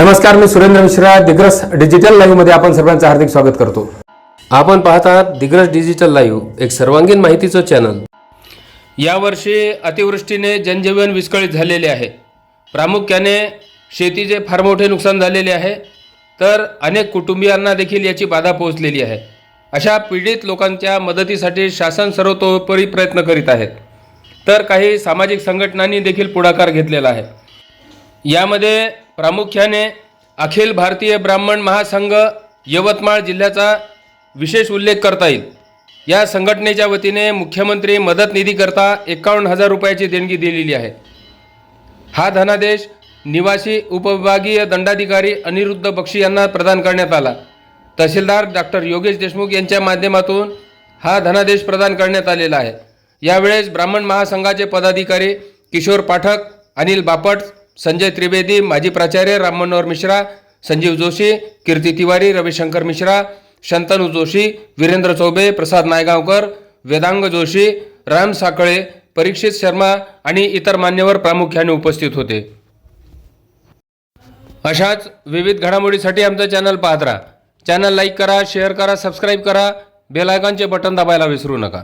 नमस्कार मी सुरेंद्र मिश्रा दिग्रस डिजिटल लाईव्हमध्ये आपण सर्वांचं हार्दिक स्वागत करतो. आपण पाहत आहात दिग्रस डिजिटल लाईव्ह एक सर्वांगीण माहितीचं चॅनल यावर्षी अतिवृष्टीने जनजीवन विस्कळीत झालेले आहे. प्रामुख्याने शेतीचे फार मोठे नुकसान झालेले आहे तर अनेक कुटुंबियांना देखील याची बाधा पोहोचलेली आहे. अशा पीडित लोकांच्या मदतीसाठी शासन सर्वतोपरी प्रयत्न करीत आहेत तर काही सामाजिक संघटनांनी देखील पुढाकार घेतलेला आहे. यामध्ये प्रामुख्याने अखिल भारतीय ब्राह्मण महासंघ यवतमाळ जिल्ह्याचा विशेष उल्लेख करता येईल. या संघटनेच्या वतीने मुख्यमंत्री मदत निधीकरता एकावन्न हजार रुपयाची देणगी दिलेली आहे. हा धनादेश निवासी उपविभागीय दंडाधिकारी अनिरुद्ध बक्षी यांना प्रदान करण्यात आला. तहसीलदार डॉक्टर योगेश देशमुख यांच्या माध्यमातून हा धनादेश प्रदान करण्यात आलेला आहे. यावेळेस ब्राह्मण महासंघाचे पदाधिकारी किशोर पाठक अनिल बापट संजय त्रिवेदी माजी प्राचार्य राम मनोहर मिश्रा संजीव जोशी कीर्ती तिवारी रविशंकर मिश्रा शंतनू जोशी वीरेंद्र चौबे प्रसाद नायगावकर वेदांग जोशी राम साकळे परीक्षित शर्मा आणि इतर मान्यवर प्रामुख्याने उपस्थित होते. अशाच विविध घडामोडीसाठी आमचं चॅनल पाहत राहा. चॅनल लाईक करा शेअर करा सबस्क्राईब करा. बेल आयकॉनचे बटन दाबायला विसरू नका.